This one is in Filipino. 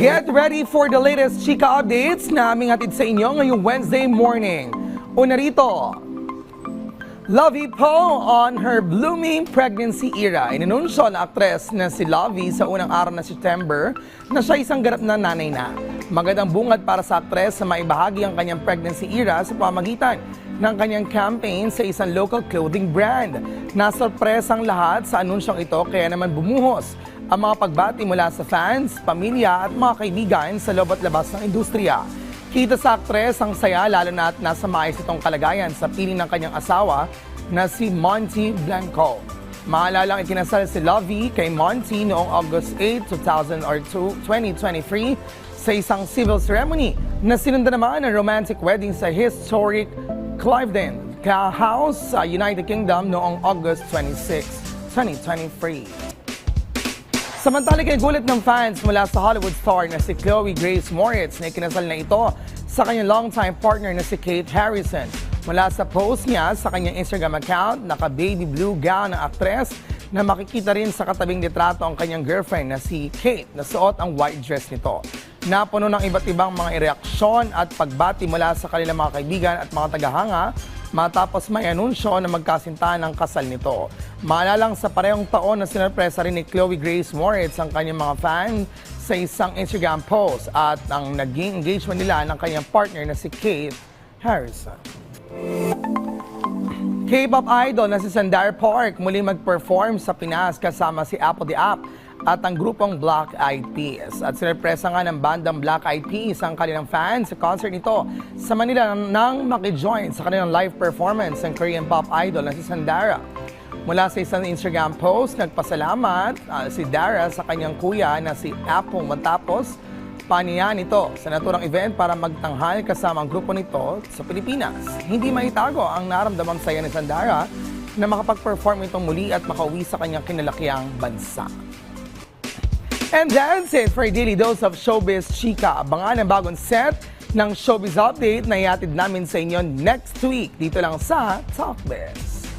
Get ready for the latest chika updates na aming hatid sa inyo ngayong Wednesday morning. Una rito, Lovey Poe on her blooming pregnancy era. Inanunsyo na aktres na si Lovey sa unang araw ng September na siya isang ganap na nanay na. Magandang bungad para sa aktres na maibahagi ang kanyang pregnancy era sa pamagitan ng kanyang campaign sa isang local clothing brand. Nasurpresa ang lahat sa anunsyong ito kaya naman bumuhos ang mga pagbati mula sa fans, pamilya at mga kaibigan sa loob at labas ng industriya. Kita sa aktres ang saya lalo na at nasa maayos itong kalagayan sa piling ng kanyang asawa na si Monty Blanco. Maalalang ikinasal si Lovey kay Monty noong August 8, 2000 or 2 2023 sa isang civil ceremony na sinundan naman ng romantic wedding sa historic Cliveden House sa United Kingdom noong August 26, 2023. Samantala kay gulat ng fans mula sa Hollywood star na si Chloe Grace Moritz na ikinasal na ito sa kanyang longtime partner na si Kate Harrison. Mula sa post niya sa kanyang Instagram account, naka-baby blue gown ng aktres na makikita rin sa katabing litrato ang kanyang girlfriend na si Kate na suot ang white dress nito. Napuno ng iba't ibang mga reaksyon at pagbati mula sa kanilang mga kaibigan at mga tagahanga matapos may anunsyo na magkasintahan ang kasal nito. Maalalang sa parehong taon na sinurpresa rin ni Chloe Grace Moritz ang kanyang mga fan sa isang Instagram post at ang naging engagement nila ng kanyang partner na si Kate Harrison. K-pop idol na si Sandar Park muli mag-perform sa Pinas kasama si Apple the App at ang grupong Black Eyed Peas. At sinurpresa nga ng bandang Black Eyed Peas ang kanilang fans sa concert nito sa Manila nang makijoin sa kanilang live performance ng Korean pop idol na si Sandara. Mula sa isang Instagram post, nagpasalamat ah, si Dara sa kanyang kuya na si Apple matapos paniya nito sa naturang event para magtanghal kasama ang grupo nito sa Pilipinas. Hindi maitago ang naramdamang saya ni Sandara na makapag-perform itong muli at makauwi sa kanyang kinalakiang bansa. And that's it for daily dose of Showbiz Chika. Abangan ang bagong set ng Showbiz Update na iatid namin sa inyo next week dito lang sa Talkbiz.